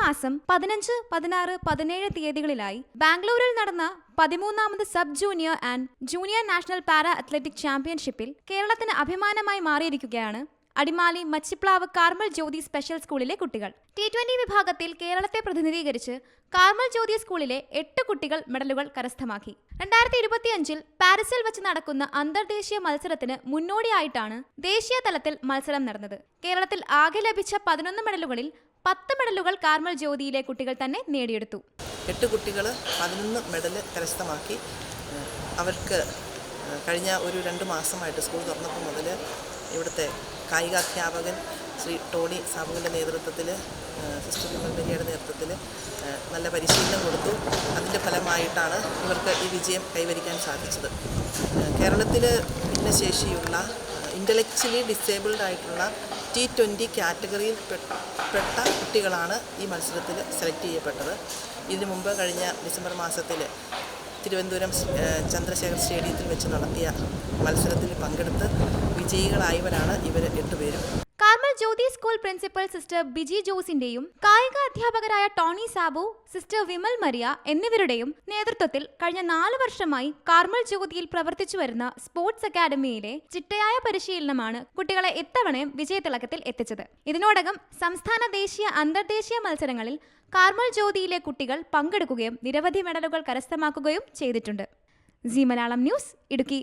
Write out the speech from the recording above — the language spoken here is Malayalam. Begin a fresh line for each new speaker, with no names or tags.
മാസം പതിനഞ്ച് പതിനാറ് പതിനേഴ് തീയതികളിലായി ബാംഗ്ലൂരിൽ നടന്ന പതിമൂന്നാമത് sub junior and junior national para athletic ചാമ്പ്യൻഷിപ്പിൽ കേരളത്തിന് അഭിമാനമായി മാറിയിരിക്കുകയാണ് അടിമാലി മച്ചിപ്ലാവ് കാർമൽ ജ്യോതി സ്പെഷ്യൽ സ്കൂളിലെ കുട്ടികൾ. ടി ട്വന്റി വിഭാഗത്തിൽ കേരളത്തെ പ്രതിനിധീകരിച്ച് കാർമൽ ജ്യോതി സ്കൂളിലെ എട്ട് കുട്ടികൾ മെഡലുകൾ കരസ്ഥമാക്കി. രണ്ടായിരത്തി ഇരുപത്തിയഞ്ചിൽ പാരീസിൽ വെച്ച് നടക്കുന്ന അന്തർദേശീയ മത്സരത്തിന് മുന്നോടിയായിട്ടാണ് ദേശീയ തലത്തിൽ മത്സരം നടന്നത്. കേരളത്തിൽ ആകെ ലഭിച്ച പതിനൊന്ന് മെഡലുകളിൽ പത്ത് മെഡലുകൾ കാർമൽ ജ്യോതിയിലെ കുട്ടികൾ തന്നെ നേടിയെടുത്തു.
എട്ട് കുട്ടികൾ പതിനൊന്ന് മെഡൽ കരസ്ഥമാക്കി. അവർക്ക് കഴിഞ്ഞ ഒരു രണ്ട് മാസമായിട്ട് സ്കൂൾ തുറന്നപ്പോൾ മുതൽ ഇവിടുത്തെ കായികാധ്യാപകൻ ശ്രീ ടോണി സാമുവിന്റെ നേതൃത്വത്തിൽ സിസ്റ്റർ വിമൽ നേതൃത്വത്തിൽ നല്ല പരിശീലനം കൊടുത്തു. അതിന്റെ ഫലമായിട്ടാണ് ഇവർക്ക് ഈ വിജയം കൈവരിക്കാൻ സാധിച്ചത്. കേരളത്തിൽ ഭിന്നശേഷിയുള്ള ഇന്റലക്ച്വലി ഡിസേബിൾഡ് ആയിട്ടുള്ള ടി ട്വന്റി കാറ്റഗറിയിൽ പെട്ട കുട്ടികളാണ് ഈ മത്സരത്തിൽ സെലക്ട് ചെയ്യപ്പെട്ടത്. ഇതിനു മുമ്പ് കഴിഞ്ഞ ഡിസംബർ മാസത്തിൽ തിരുവനന്തപുരം ചന്ദ്രശേഖർ സ്റ്റേഡിയത്തിൽ വെച്ച് നടത്തിയ മത്സരത്തിൽ പങ്കെടുത്ത് വിജയികളായവരാണ് ഇവർ എട്ടുപേരും.
Carmel Jyothi school principal sister Biji ജോസിന്റെയും കായിക അധ്യാപകരായ Tony Sabu sister Vimal Maria എന്നിവരുടെയും നേതൃത്വത്തിൽ കഴിഞ്ഞ നാല് വർഷമായി കാർമൽ ജ്യോതിയിൽ പ്രവർത്തിച്ചു വരുന്ന സ്പോർട്സ് അക്കാദമിയിലെ ചിട്ടയായ പരിശീലനമാണ് കുട്ടികളെ ഇത്തവണയും വിജയത്തിളക്കത്തിൽ എത്തിച്ചത്. ഇതിനോടകം സംസ്ഥാന ദേശീയ അന്തർദേശീയ മത്സരങ്ങളിൽ കാർമൽ ജ്യോതിയിലെ കുട്ടികൾ പങ്കെടുക്കുകയും നിരവധി മെഡലുകൾ കരസ്ഥമാക്കുകയും ചെയ്തിട്ടുണ്ട്. G Malayalam news Idukki.